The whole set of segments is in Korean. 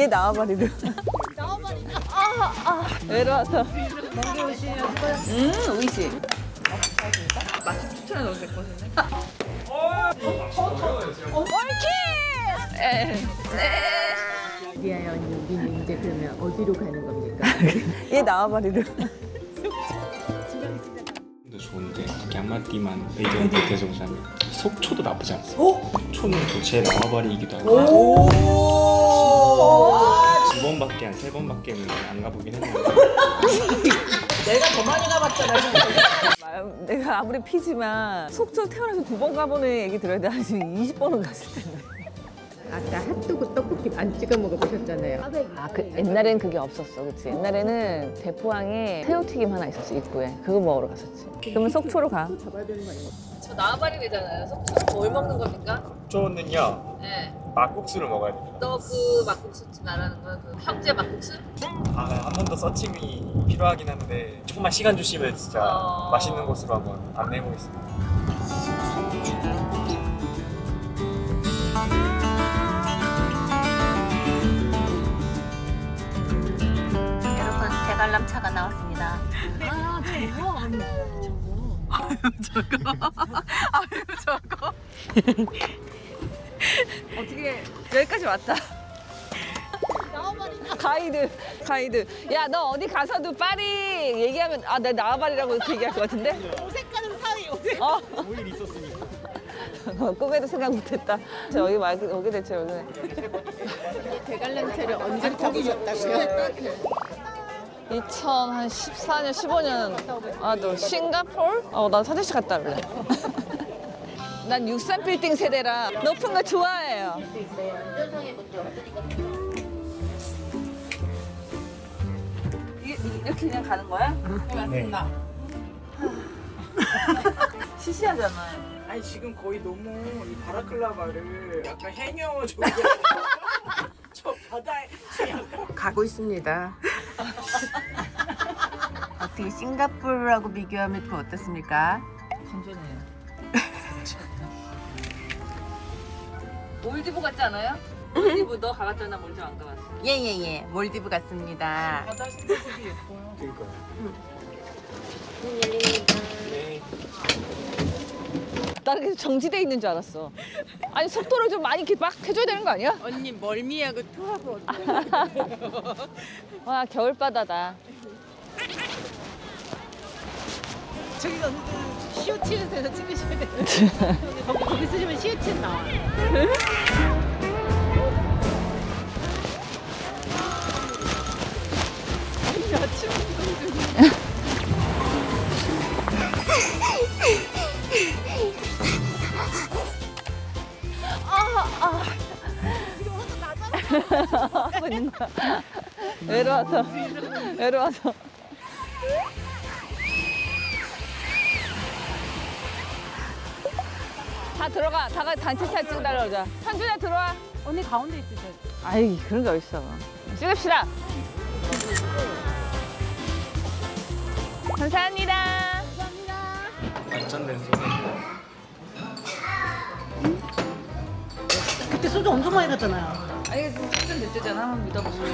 얘 나와버리려. 나와버리려. 아, 아. 외로워서. 음, 우이씨. 맛집 추천해 넣어도 됐거든요. 올킬! 에, 네. 리아야 언니 우리는 이제 그러면 어디로 가는 겁니까? 얘 나와버리려. 도 좋은데 이렇게 한마디만 의견 대정자면 속초도 나쁘지 않습니다. 속초는 또제 나와바리이기도 하고 두 번밖에 한 세 번밖에는 안 가보긴 했는데 마음, 내가 아무리 피지만 속초 태어나서 두 번 가보는 얘기 들어야 돼. 한 20번은 갔을 텐데. 아까 핫도그 떡볶이 안 찍어 먹어보셨잖아요. 아, 그 옛날엔 그게 없었어, 그치? 옛날에는 대포항에 새우튀김 하나 있었어, 입구에. 그거 먹으러 갔었지. 그러면 속초로 가. 저 나와바리래잖아요. 속초 뭘 먹는 겁니까? 속초는요 네. 막국수를 먹어야 됩니다. 너그 막국수 말하는 거, 그 형제 막국수? 아, 한 번 더 서칭이 필요하긴 한데 조금만 시간 주시면 진짜 어. 맛있는 곳으로 한번 안내해 보겠습니다. 여러분 대관람차가 나왔습니다. 어떻게 여기까지 왔다. 가이드, 가이드. 야, 너 어디 가서도 파리 얘기하면 아, 내 나와바리라고 이렇게 얘기할 것 같은데? 어색하는 사이, 어색. 어. 올 있었으니까. 어, 꿈에도 생각 못했다. 저 여기 말 오게 됐죠, 여기는. 대관람차를 언제 타보셨다고요? 2014년, 15년. 아, 너 싱가폴? 어, 난 사대시 갔다 올래. 난 63빌딩 세대라 높은 거 좋아해요. 이게 이렇게 그냥 가는 거야? 네. 시시하잖아요. 아니 지금 거의 너무 이 바라클라바를 약간 해녀 쪽에 저 바다에 가고 있습니다. 어떻게 싱가포르하고 비교하면 그 어떻습니까? 건전해요. 몰디브 같지 않아요? 몰디브 너 가봤잖아, 몰디브 안 가봤어. 예예예 몰디브 같습니다. 바다 색깔이 예뻐요. 그러니까요. 네. 나는 계속 정지돼 있는 줄 알았어. 아니 속도를 좀 많이 이렇게 막 해줘야 되는 거 아니야? 언니 멀미하고 토하고 와 겨울 바다다. 저기서 시오치에서 찍으셔야 돼요. 거기, 거기 쓰시면. 하고 있는 거야. 외로워서 외로워서. 다 들어가. 다가 단체 사진 찍으라 그러자. 현준아 들어와. 언니 가운데 있으셔야 돼요. 아이 그런 게 어딨어. 찍읍시다. 감사합니다. 완전된 소주. 그때 소주 엄청 많이 갔잖아요. 아니 지금 숙전 됐대잖아. 한번 믿어보세요.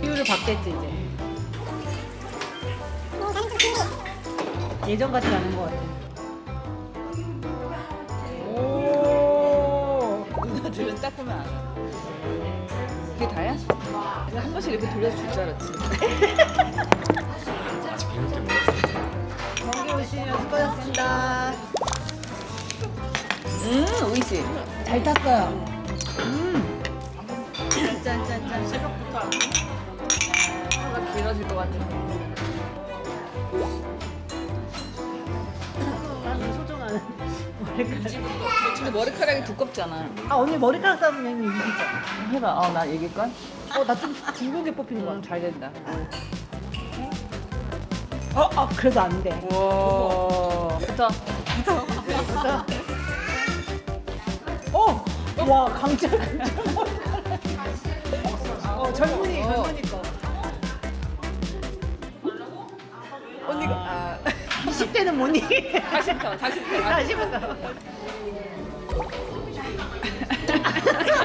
비율을 바뀌었지 이제. 예전 같지 않은 것 같아. 오. 누나들은 딱 보면 알아. 그게 다야? 내가 한 번씩 이렇게 돌려서 줄 줄 알았지. 아직 배울 때 몰랐어요. 경기 오시면 수고하셨습니다. 음, 우이씨. 잘 탔어요. 음. 짠짠짠 새벽부터 안 혀가 길어질 것 같아. 머리카락. 근데 머리카락이 두껍잖아. 아 언니 머리카락 싸우면 이기죠. 해봐. 어, 나 이길 걸? 어 나 좀 굵은 게 뽑히는 같아. 잘 된다. 어, 어 그래도 안 돼. 와. 붙어. 어, 와 강철 강철 머리카락. 어 젊은이 어. 젊은이 거. 20대는 뭐니? 다시 붙어. 다시 붙어. 다시 보자.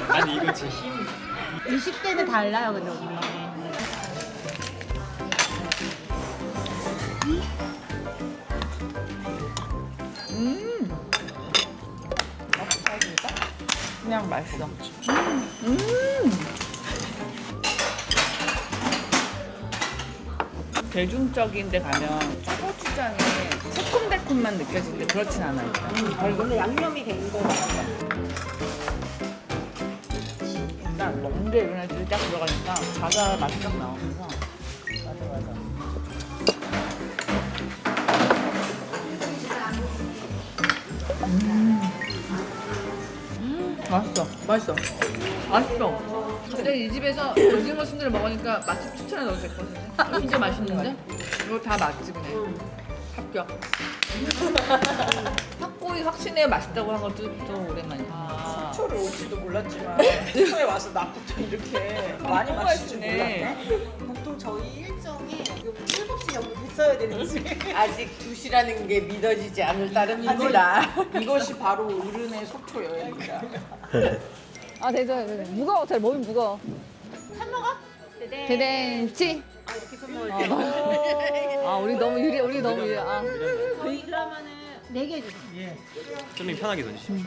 아니 이거 제 힘. 20대는 달라요, 근데 언니. 그냥 맛있어. 대중적인 데 가면 고추장에 새콤달콤만 느껴지는데 그렇진 않아요. 근데 양념이 된 거. 일단 먹는데 이런 애들이 딱 들어가니까 과자 맛이 딱 나오면서 맞아 맞아. 음, 맛있어, 맛있어, 맛있어. 근데 이 집에서 오징어 순대를 먹으니까 맛집 추천해 넣어도 될것 진짜 맛있는데? 이거 다 맛집이네. 합격. 탁구이 확신에 맛있다고 한 것도 또 오랜만이야. 초를 올지도 몰랐지만 초에 와서 낮부터 이렇게 많이 마실 줄 맛있네. 몰랐네. 보통 저희 일정에 7시 영부 있어야 되는지 아직 2시라는 게 믿어지지 않을 따름입니다. 이것이 바로 어른의 속초 여행이다. 아, 되죠, 되죠. 무거워, 잘 몸이 무거워. 대댄치. 아, 아, 우리 너무 유리, 우리 너무 유리. 아. 저희 그러면은 4개 주세요. 좀 편하게 던지십시오.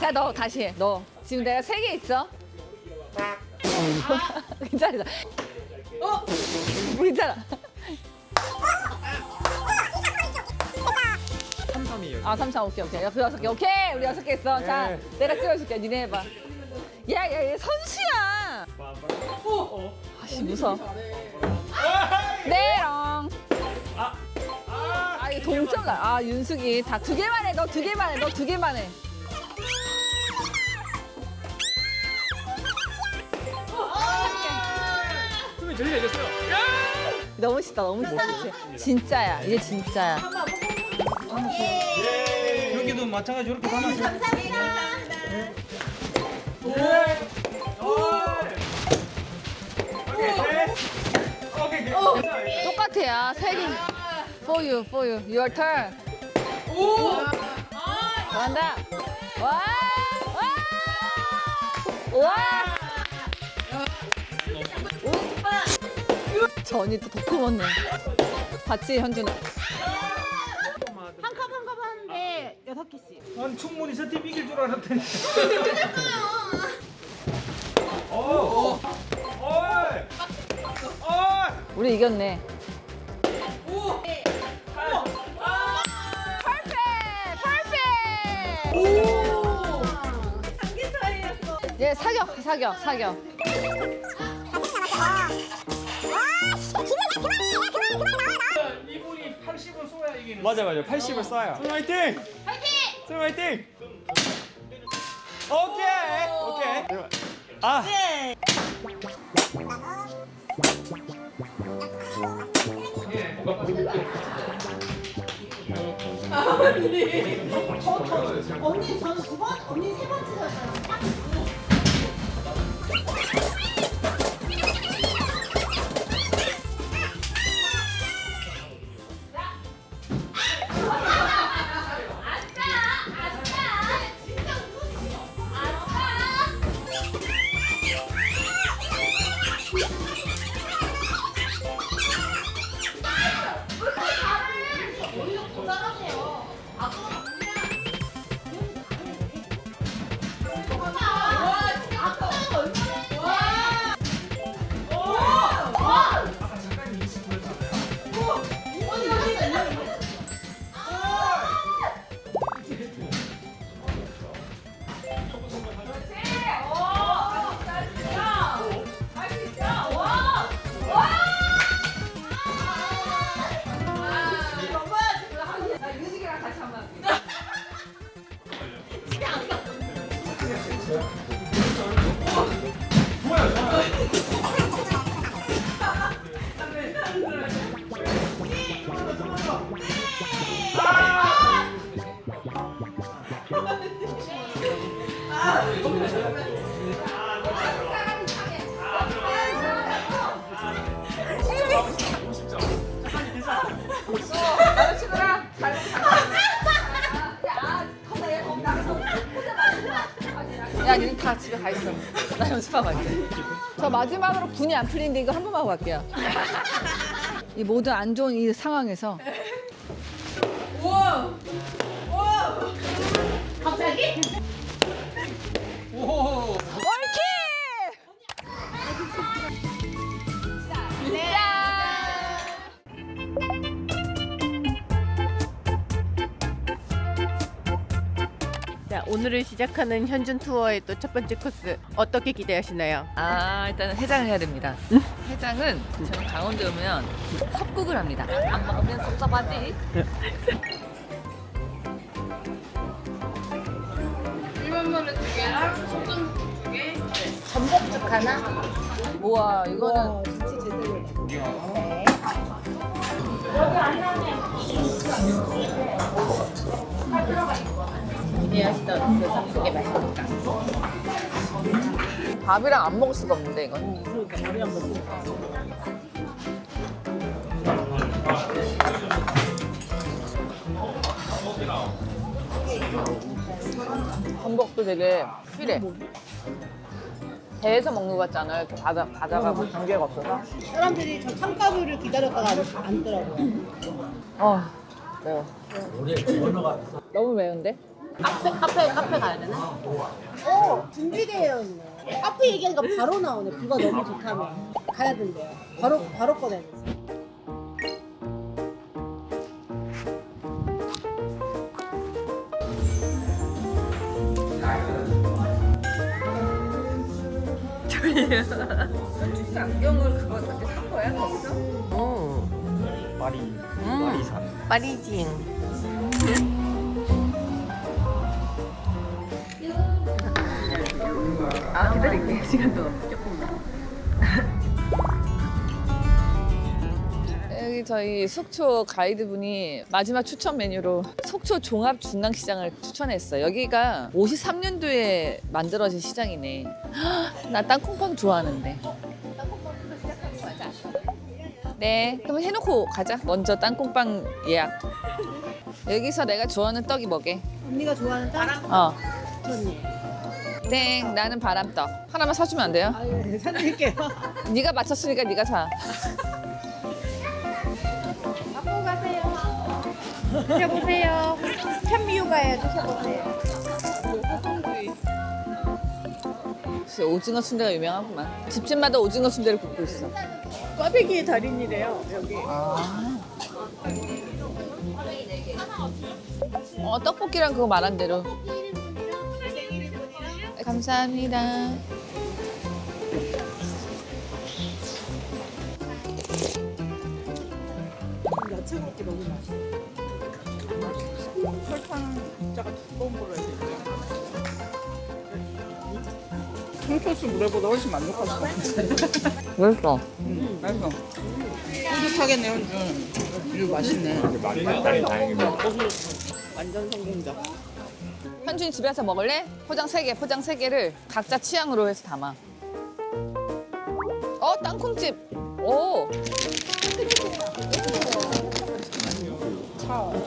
자, 너 다시 해. 너 지금 내가 세 개 있어. 괜찮아. 어? 괜찮아. 3, 3이에요. 아, 3, 4, 오케이, 오케이. 그 여섯 개, 오케이. 우리 여섯 개 있어. 자, 내가 찍어줄게. 니네 해봐. 야, 야, 얘 선수야. 아씨, 무서워. 네롱. 아, 이거 동점 나. 아, 윤숙이. 다 두 개만 해. 너 두 개만 해. 너 두 개만 해. 그러면 저희가 이겼어요. 너무 쉽다, 너무 쉽다. 그치? 진짜야. 이게 진짜야. 여기도 마찬가지로 이렇게 담아서. 똑같아요. 세 개. For you, for you. Your turn. 오! 잘한다. 와! 와! 와! 전이 또 덕후 먹네. 봤지, 현준아? 한컵 한 컵 하는데 6개씩. 난 충분히 저팀 이길 줄 알았더니. 어이! 어이! 우리 이겼네. 예, 사격, 사격, 사격. 80을 쏘야 이기는. 맞아 맞아. 80을 쏴야. 승 화이팅! 화이팅! 승 화이팅! 오케이. 오케이. 아. 언니 저는 두 번, 언니 세 번째잖아요. 스파 갈게. 저 마지막으로 분이 안 풀리는데 이거 한 번만 하고 갈게요. 이 모든 안 좋은 이 상황에서 오늘을 시작하는 현준 투어의 또 첫 번째 코스 어떻게 기대하시나요? 아 일단 해장을 해야 됩니다. 해장은 저는 강원도 오면 섭국을 합니다. 안 먹으면 섭섭하지. 전복죽 하나? 우와 이거는 기대 하시던 그 섭국의 맛이니까. 밥이랑 안 먹을 수가 없는데 이건. 전복도 되게 필해. 배에서 먹는 것 같잖아요. 이렇게 바다, 바다가 뭐 관계가 없어서. 사람들이 저 창가뷰를 기다렸다가 앉더라고요. 어, 매워. 너무 매운데? 카페, 카페, 카페 가야 되나? 어, 준비되어 있네. 카페 얘기하니까 바로 나오네. 뷰가 너무 좋다면. 가야 된대요. 바로, 바로 꺼내야 돼. 오, 파리 음. 파리산 파리징. 아, 기다릴게. 시간 더 여기 저희 속초 가이드분이 마지막 추천 메뉴로 속초 종합 중앙시장을 추천했어요. 여기가 53년도에 만들어진 시장이네. 헉, 나 땅콩빵 좋아하는데. 네, 그럼 해놓고 가자. 먼저 땅콩빵 예약. 여기서 내가 좋아하는 떡이 뭐게? 언니가 좋아하는 딸? 어. 언니. 땡, 나는 바람떡. 하나만 사주면 안 돼요? 아유, 사드릴게요. 네가 맞췄으니까 네가 사. 드셔보세요. 참미유가에 드셔보세요. 역시 오징어 순대가 유명하구만. 집집마다 오징어 순대를 굽고 있어. 꽈배기의 달인이래요, 여기. 어, 떡볶이랑 그거 말한 대로. 감사합니다. 야채고기 너무 맛있어. 진짜가 두번 먹어야 돼. 콩소스 물회보다 훨씬 만족할 것 같아. 맛있어. 음, 맛있어. 뿌듯하겠네, 현준. 뷰 맛있네. 많이 다행이네요 완전 성공적. 현준이 집에 와서 먹을래? 포장 세개 포장 세개를 각자 취향으로 해서 담아. 어, 땅콩집. 오,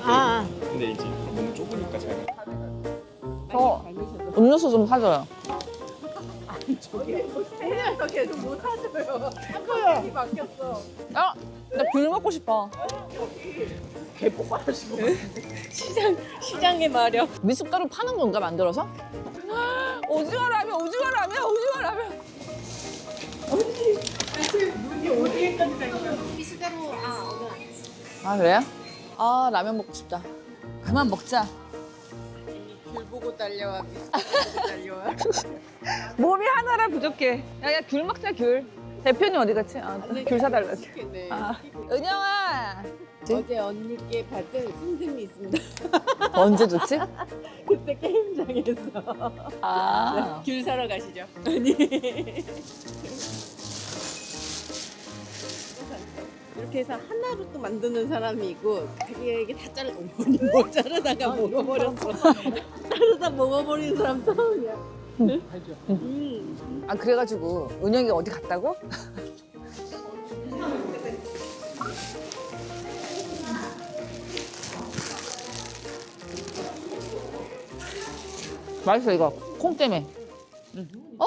아, 근데 이제 너무 좁으니까 잘 저 음료수 좀 사줘요. 해녀에서 계속 못 하셔요. 이 바뀌었어. 어, 나귤 먹고 싶어. 시장, 시장의 마력. 미숫가루 파는 건가 만들어서? 오징어 라면, 오징어 라면, 오징어 라면. 아 그래요? 아 라면 먹고 싶다. 그만 먹자. 달려와, 미스 달려와. 몸이 하나라 부족해. 야 야 귤 먹자 귤. 대표님 어디 갔지? 아, 귤 사달라. 아, 은영아. 어제 언니께 받은 승승이 있습니다. 언제 좋지? 그때 게임장에서. 아. 귤 사러 가시죠. 언니. 이렇게 해서 하나로 또 만드는 사람이 있고 자기에게 다 자르 어머니 뭐 자르다가 먹어버렸어. 자르다 먹어버린 사람 처음이야. 음. 아 그래가지고 은영이 어디 갔다고? 맛있어 이거 콩 때문에. 어?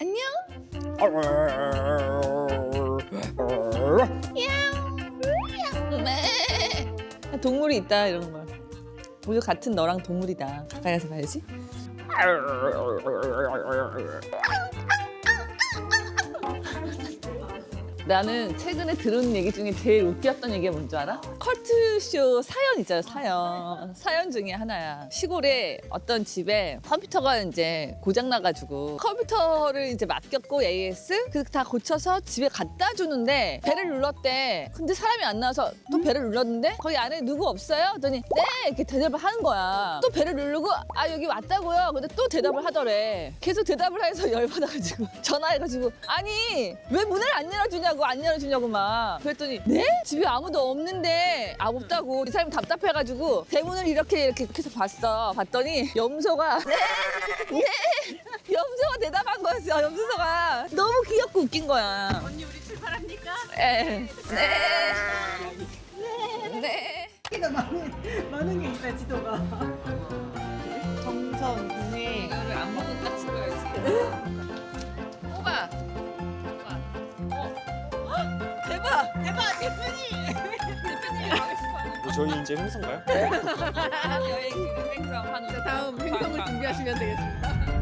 안녕. 동물이 있다 이런 걸. 우리 같은 너랑 동물이다. 가까이 가서 봐야지. 나는 최근에 들은 얘기 중에 제일 웃겼던 얘기가 뭔지 알아? 컬트쇼 사연 있잖아, 사연. 사연 중에 하나야. 시골에 어떤 집에 컴퓨터가 이제 고장나가지고 컴퓨터를 이제 맡겼고 AS 그 다 고쳐서 집에 갖다 주는데 배를 눌렀대. 근데 사람이 안 나와서 또 배를 눌렀는데 거기 안에 누구 없어요? 그랬더니 네! 이렇게 대답을 하는 거야. 또 배를 누르고 아 여기 왔다고요. 근데 또 대답을 하더래. 계속 대답을 해서 열받아가지고 전화해가지고 아니 왜 문을 안 열어주냐고 안 열어주냐고 막 그랬더니 네? 집에 아무도 없는데 아 없다고 이 사람이 답답해가지고 대문을 이렇게 이렇게 해서 봤어. 봤더니 염소가 네! 네! 염소가 대답한 거였어. 염소가 너무 귀엽고 웃긴 거야. 언니 우리 출발합니까? 네. 네. 네. 지도가 많은, 많은 게 있다, 지도가. 정선, 국내. 이거를 안 먹은 딱 찍어야지. 뽑아. 뽑아. 어. 헉! 대박! 대박! 대표님! 저희 이제 행성가요? 여행 기획 행성 한우. 다음 행성을 준비하시면 되겠습니다.